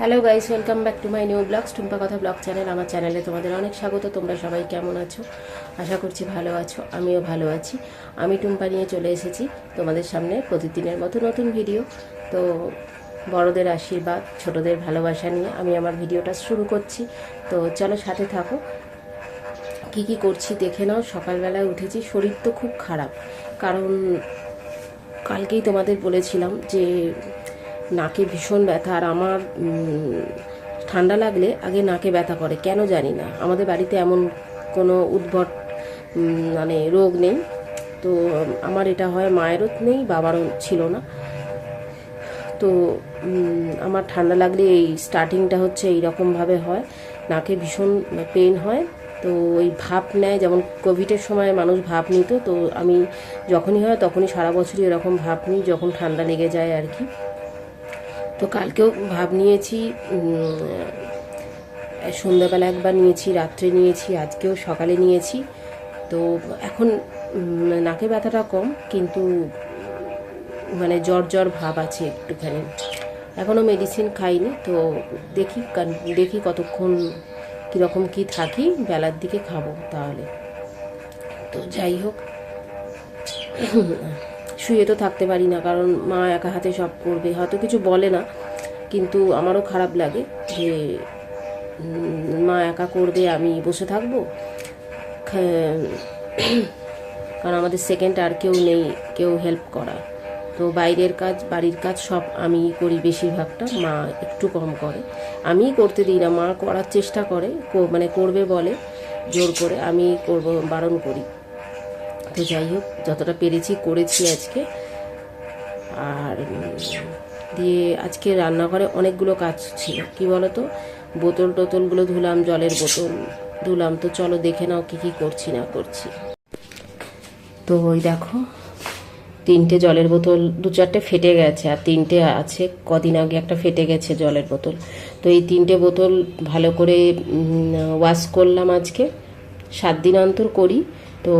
Hello guys welcome back to my new blogs Tumpa কথা blog channel আমার চ্যানেলে তোমাদের অনেক স্বাগত, তোমরা সবাই কেমন আছো? আশা করছি ভালো আছো, আমিও ভালো আছি। আমি টুম্পা নিয়ে চলে এসেছি তোমাদের সামনে প্রতিদিনের মতো নতুন ভিডিও তো বড়দের আশীর্বাদ, ছোটদের ভালোবাসা নিয়ে আমি আমার ভিডিওটা শুরু করছি। তো চলো সাথে থাকো। কি কি করছি দেখে নাও, সকালবেলায় উঠেছি, শরীর তো খুব খারাপ। কারণ কালকেই তোমাদের বলেছিলাম যে নাকে ভীষণ ব্যথা আর আমার ঠান্ডা লাগলে আগে নাকে ব্যথা করে, কেন জানি না। আমাদের বাড়িতে এমন কোনো উদ্ভট মানে রোগ নেই। তো আমার এটা হয়, মায়েরও নেই, বাবারও ছিল না। তো আমার ঠান্ডা লাগলে এই স্টার্টিংটা হচ্ছে এইরকমভাবে হয়। নাকে ভীষণ পেন হয়। তো ওই ভাপ নেয়, যেমন কোভিডের সময় মানুষ ভাপ নিত, তো আমি যখনই হয় তখনই সারা বছরই এরকম ভাপ নিই, যখন ঠান্ডা লেগে যায় আর কি। তো কালকেও ভাব নিয়েছি সন্ধ্যাবেলা একবার নিয়েছি, রাত্রে নিয়েছি, আজকেও সকালে নিয়েছি। তো এখন নাকে ব্যথাটা কম, কিন্তু মানে জ্বর জ্বর ভাব আছে একটুখানি। এখনও মেডিসিন খাইনি, তো দেখি দেখি কতক্ষণ কীরকম কি থাকি, বেলার দিকে খাব তাহলে। তো যাই হোক। শুয়ে তো থাকতে পারি না, কারণ মা একা হাতে সব করবে, হয়তো কিছু বলে না, কিন্তু আমারও খারাপ লাগে যে মা একা করবে, আমি বসে থাকব। কারণ আমাদের সেকেন্ড আর কেউ নেই, কেউ হেল্প করা। তো বাইরের কাজ, বাড়ির কাজ সব আমি করি বেশিরভাগটা, মা একটু কম করে। আমিই করতে দিই না, মা করার চেষ্টা করে মানে করবে বলে, জোর করে আমি করব, বারণ করি। তো যাই হোক যতটা পেরেছি করেছি আজকে। আর দিয়ে আজকে রান্নাঘরে অনেকগুলো কাজ ছিল। কি বলতো? বোতল টোতলগুলো ধুলাম, জলের বোতল ধুলাম। তো চলো দেখে নাও কি কি করছি, না করছি। তো ওই দেখো, তিনটে জলের বোতল, দু চারটে ফেটে গেছে, আর তিনটে আছে, কদিন আগে একটা ফেটে গেছে জলের বোতল। তো এই তিনটে বোতল ভালো করে ওয়াশ করলাম আজকে। সাত দিন অন্তর করি। তো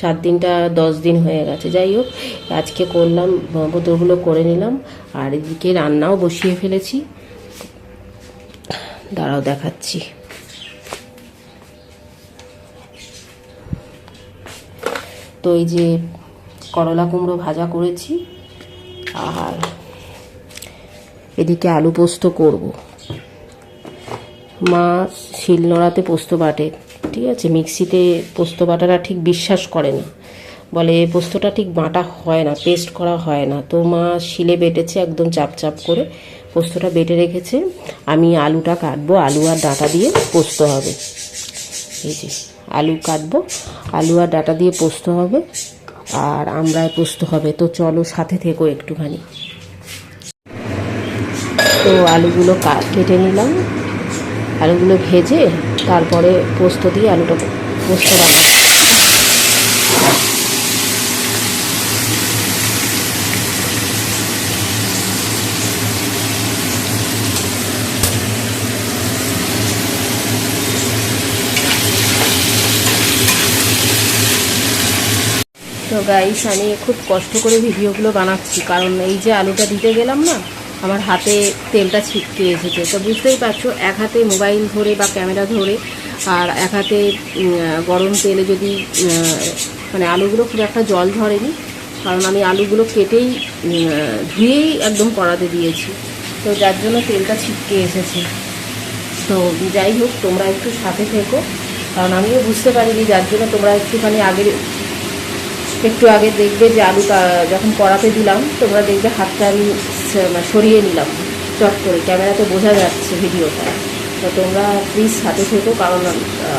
সাত দিনটা দশ দিন হয়ে গেছে। যাই হোক, আজকে করলাম বোতলগুলো করে নিলাম, আর এদিকে রান্নাও বসিয়ে ফেলেছি। দাঁড়াও, দেখাচ্ছি। তো এই যে করলা কুমড়ো ভাজা করেছি, আর এদিকে আলু পোস্ত করব। মা শিলনোড়াতে পোস্ত বাটে। ঠিক আছে, মিক্সিতে পোস্ত বাটাটা ঠিক বিশ্বাস করে না বলে পোস্তটা ঠিক বাটা হয় না, পেস্ট করা হয় না। তো মা শিলে বেটেছে একদম চাপ চাপ করে, পোস্তটা বেটে রেখেছে। আমি আলুটা কাটবো, আলু আর ডাঁটা দিয়ে পোস্ত হবে। এই যে, আলু কাটবো, আলু আর ডাটা দিয়ে পোস্ত হবে, আর আমরায় পোস্ত হবে। তো চলো সাথে থেকো একটুখানি। তো আলুগুলো কেটে নিলাম। আলুগুলো ভেজে তারপরে পোস্ত দিয়ে আলুটা পোস্ত বানাবো তো গাইস আমি খুব কষ্ট করে ভিডিওগুলো বানাচ্ছি, কারণ এই যে আলুটা দিতে গেলাম না আমার হাতে তেলটা ছিটকে এসেছে। তো বুঝতেই পারছ, এক হাতে মোবাইল ধরে বা ক্যামেরা ধরে, আর এক হাতে গরম তেলে যদি মানে আলুগুলো খুব একটা জল ধরেনি, কারণ আমি আলুগুলো কেটেই ধুয়েই একদম কড়াতে দিয়েছি। তো যার জন্য তেলটা ছিটকে এসেছে। তো যাই হোক, তোমরা একটু সাথে থেকো, কারণ আমিও বুঝতে পারিনি, যার জন্য তোমরা একটুখানি আগে একটু আগে দেখবে যে আলুটা যখন কড়াতে দিলাম, তোমরা দেখবে হাতটা আমি সরিয়ে নিলাম। চট করে। ক্যামেরাতে বোঝা যাচ্ছে ভিডিওটা। তো তোমরা প্লিজ সাথে থেকো, কারণ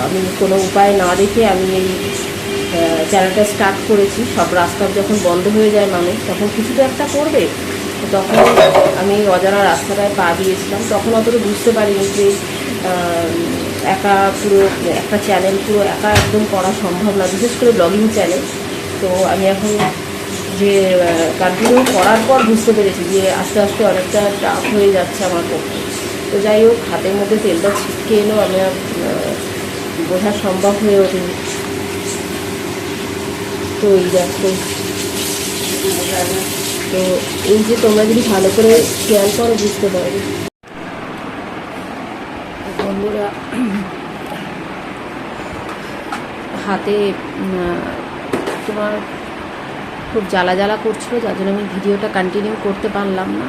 আমি কোনো উপায় না দেখে আমি এই চ্যানেলটা স্টার্ট করেছি। সব রাস্তা যখন বন্ধ হয়ে যায় মানুষ তখন কিছু তো একটা করবে। তখন আমি অজানা রাস্তাটায় পা দিয়েছিলাম। তখন অতটা বুঝতে পারিনি যে একা পুরো, একটা চ্যানেল পুরো একা একদম করা সম্ভব না। বিশেষ করে ব্লগিং চ্যানেল তো আমি এখন যে কন্টিনিউ করার পর বুঝতে পেরেছি যে আস্তে আস্তে অনেকটা টাফ হয়ে যাচ্ছে আমার পক্ষে। তো যাই হোক, হাতের মধ্যে তেলটা ছিটকে এলেও আমি আর বোঝা সম্ভব হয়ে ওঠেনি। তো এই দেখো। তো এই যে তোমরা যদি ভালো করে খেয়াল করো, বুঝতে পারবে। বন্ধুরা, হাতে তোমার খুব জ্বালা জ্বালা করছিল, যার জন্য আমি ভিডিওটা কন্টিনিউ করতে পারলাম না।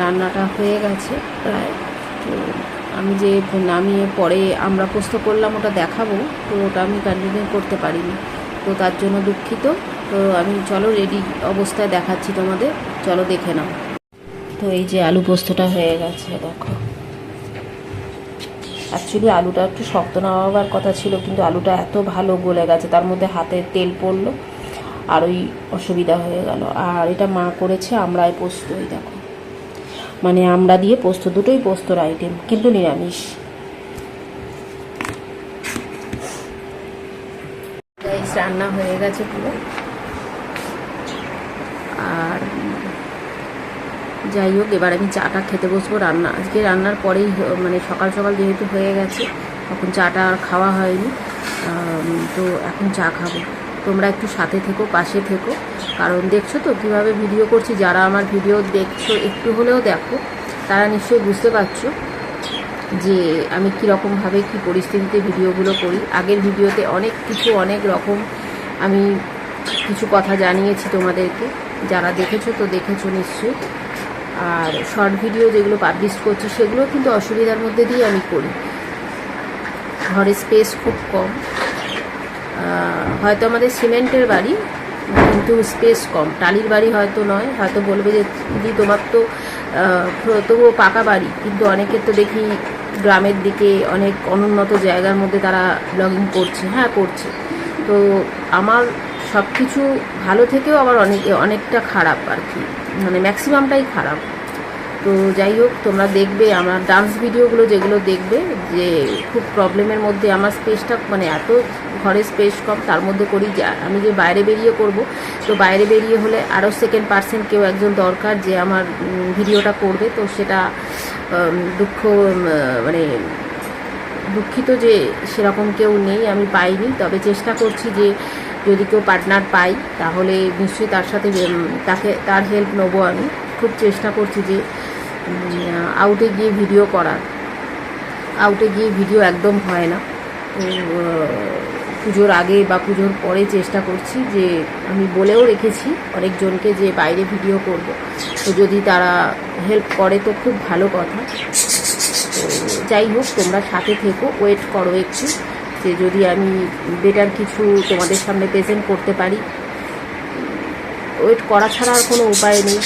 রান্নাটা হয়ে গেছে প্রায়। তো আমি যে নামিয়ে পরে আমরা পোস্ত করলাম, ওটা দেখাবো। তো ওটা আমি কন্টিনিউ করতে পারিনি। তো তার জন্য দুঃখিত। তো আমি চলো রেডি অবস্থায় দেখাচ্ছি তোমাদের। চলো দেখে নাও। তো এই যে আলু পোস্তটা হয়ে গেছে, দেখো। অ্যাকচুয়ালি আলুটা একটু শক্ত না হওয়ার কথা ছিল, কিন্তু আলুটা এত ভালো গলে গেছে, তার মধ্যে হাতে তেল পড়ল। আর ওই অসুবিধা হয়ে গেল। আর এটা মা করেছে, আমরাই পোস্ত ওই দেখো। মানে আমরা দিয়ে পোস্ত, দুটোই পোস্তর আইটেম কিন্তু নিরামিষ। রান্না হয়ে গেছে পুরো। আর যাই হোক, এবার আমি চাটা খেতে বসবো। রান্না, আজকে রান্নার পরেই মানে সকাল সকাল যেহেতু হয়ে গেছে, তখন চাটা আর খাওয়া হয়নি। তো এখন চা খাব। তোমরা একটু সাথে থেকো, পাশে থেকো। কারণ দেখছ তো কীভাবে ভিডিও করছি, যারা আমার ভিডিও দেখছ একটু হলেও দেখো, তারা নিশ্চয়ই বুঝতে পারছ যে আমি কীরকমভাবে কী পরিস্থিতিতে ভিডিওগুলো করি। আগের ভিডিওতে অনেক কিছু, অনেক রকম আমি কিছু কথা জানিয়েছি তোমাদেরকে। যারা দেখেছ তো দেখেছ নিশ্চয়ই। আর শর্ট ভিডিও যেগুলো পাবলিশ করছি, সেগুলো কিন্তু অসুবিধার মধ্যে দিয়ে আমি করি। ঘরে স্পেস খুব কম। হয়তো আমাদের সিমেন্টের বাড়ি, কিন্তু স্পেস কম। টালির বাড়ি হয়তো নয়, হয়তো বলবে যে, দিদি, তোমার তো তবুও পাকা বাড়ি। কিন্তু অনেকের তো দেখি গ্রামের দিকে অনেক অনুন্নত জায়গার মধ্যে তারা ব্লগিং করছে। হ্যাঁ করছে। তো আমার সব কিছু ভালো থেকেও আবার অনেক, অনেকটা খারাপ আর কি। মানে ম্যাক্সিমামটাই খারাপ। তো যাই হোক, তোমরা দেখবে, আমার ডান্স ভিডিওগুলো যেগুলো দেখবে, যে খুব প্রবলেমের মধ্যে আমার স্পেসটা মানে এত ঘরে স্পেস কম, তার মধ্যে করি যা, আমি যে বাইরে বেরিয়ে করব, তো বাইরে বেরিয়ে হলে আরও সেকেন্ড পার্সেন্ট কেউ একজন দরকার যে আমার ভিডিওটা করবে, তো সেটা দুঃখ মানে দুঃখিত যে সেরকম কেউ নেই, আমি পাইনি। তবে চেষ্টা করছি যে যদি কেউ পার্টনার পাই, তাহলে নিশ্চয়ই তার সাথে তাকে, তার হেল্প নেব আমি। খুব চেষ্টা করছি যে আউটে গিয়ে ভিডিও করার। আউটে গিয়ে ভিডিও একদম হয় না। তো পুজোর আগে বা পুজোর পরে চেষ্টা করছি যে আমি বলেও রেখেছি অনেকজনকে যে বাইরে ভিডিও করব। তো যদি তারা হেল্প করে তো খুব ভালো কথা। তো যাই হোক, তোমরা সাথে থেকো ওয়েট করো একটু। যে যদি আমি বেটার কিছু তোমাদের সামনে প্রেজেন্ট করতে পারি ওয়েট করা ছাড়া আর কোনো উপায় নেই।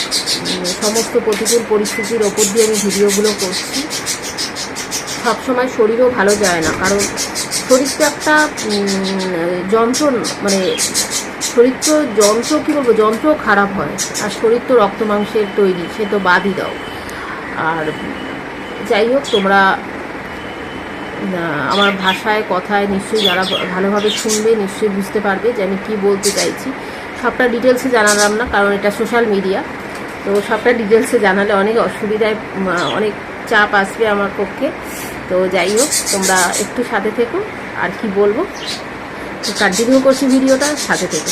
সমস্ত প্রতিকূল পরিস্থিতির ওপর দিয়ে আমি ভিডিওগুলো করছি। সবসময় শরীরও ভালো যায় না, কারণ শরীর তো একটা যন্ত্র মানে শরীর তো যন্ত্র, কী বলব যন্ত্র খারাপ হয়। আর শরীর তো রক্ত মাংসের তৈরি, সে তো বাদই দাও। আর যাই হোক, তোমরা আমার ভাষায়, কথায় নিশ্চয়ই যারা ভালোভাবে শুনবে, নিশ্চয়ই বুঝতে পারবে যে আমি কী বলতে চাইছি। সবটা ডিটেলসে জানালাম না, কারণ এটা সোশ্যাল মিডিয়া তো সবটা ডিটেলসে জানালে অনেক অসুবিধায় অনেক চাপ আসবে আমার পক্ষে। তো যাই হোক, তোমরা একটু সাথে থেকো, আর কি বলব? কন্টিনিউ করছি ভিডিওটা, সাথে থেকো।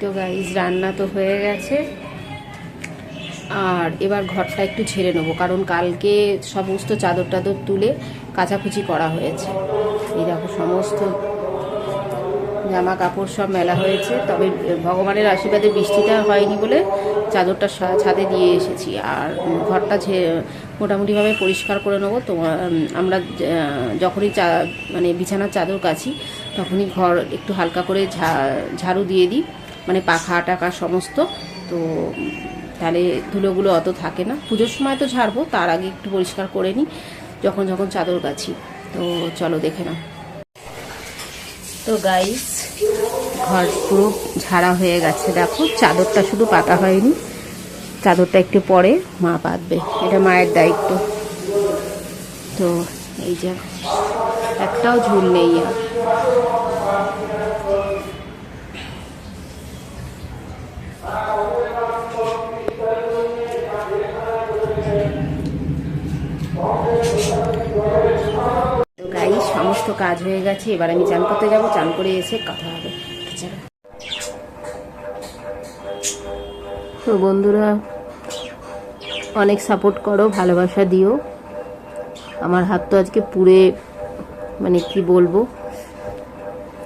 তো গাইজ রান্না তো হয়ে গেছে। আর এবার ঘরটা একটু ছেড়ে নেব, কারণ কালকে সমস্ত চাদর টাদর তুলে কাচাকুচি করা হয়েছে। এই দেখো, সমস্ত জামা কাপড় সব মেলা হয়েছে। তবে ভগবানের আশীর্বাদে বৃষ্টিটা হয়নি বলে চাদরটা ছাদে দিয়ে এসেছি। আর ঘরটা ঝে- মোটামুটিভাবে পরিষ্কার করে নেব। তো আমরা যখনই চা মানে বিছানার চাদর কাছি তখনই ঘর একটু হালকা করে ঝাড়ু দিয়ে দিই। মানে পাখা টাকা সমস্ত। তো, তাহলে ধুলোগুলো অত থাকে না। পুজোর সময় তো ঝাড়বো, তার আগে একটু পরিষ্কার করে নিই, যখন যখন চাদর কাছি তো, চলো দেখে নাও। তো গাইস ঘর পুরো ঝাড়া হয়ে গেছে, দেখো। চাদরটা শুধু পাতা হয়নি, চাদরটা একটু পরে মা পাতবে। এটা মায়ের দায়িত্ব। তো এই যে, একটাও ঝুল নেই আর তো গাই সমস্ত কাজ হয়ে গেছে, এবার আমি চান করতে যাব, চান করে এসে কথা হবে। তো বন্ধুরা, অনেক সাপোর্ট করো, ভালোবাসা দিও। আমার হাত তো আজকে পুড়ে মানে কি বলব,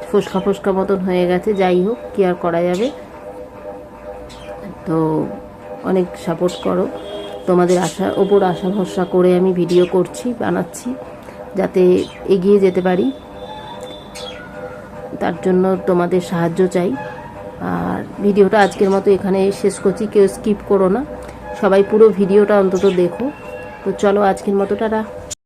ফোসকা ফোসকা মতন হয়ে গেছে, যাই হোক, কি আর করা যাবে। তো অনেক সাপোর্ট করো। তোমাদের আশা, ওপর আশা ভরসা করে আমি ভিডিও করছি, বানাচ্ছি। যাতে এগিয়ে যেতে পারি। তার জন্য তোমাদের সাহায্য চাই। আর ভিডিওটা আজকের মতো এখানে শেষ করছি। কেউ স্কিপ করো না। সবাই পুরো ভিডিওটা অন্তত দেখো। তো চলো আজকের মতো, টাটা।